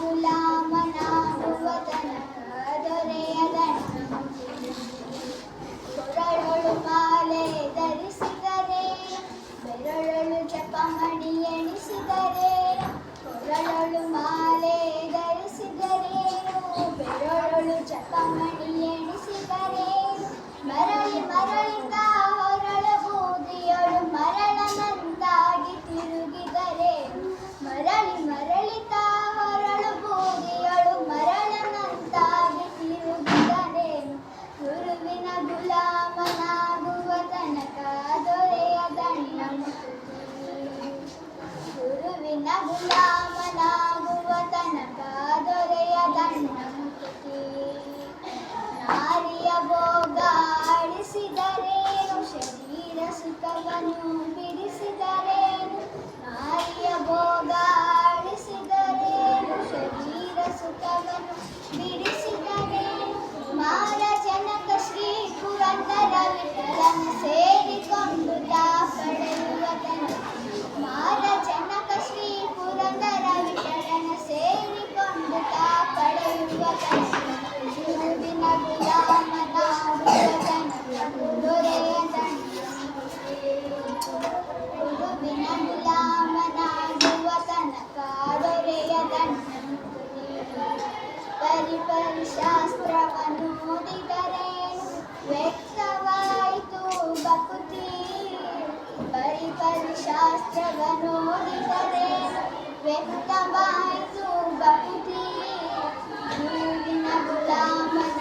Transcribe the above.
Mula Bunda. ಶಾಸ್ತ್ರವನ್ನು ಓದಿದರೆ ವ್ಯಕ್ತವಾಯಿತು ಭಕ್ತಿ. ಶಾಸ್ತ್ರವನ್ನು ಓದಿದರೆ ವ್ಯಕ್ತವಾಯಿತು ಭಕ್ತಿ. ಗುರುವಿನ ಗುಲಾಮನ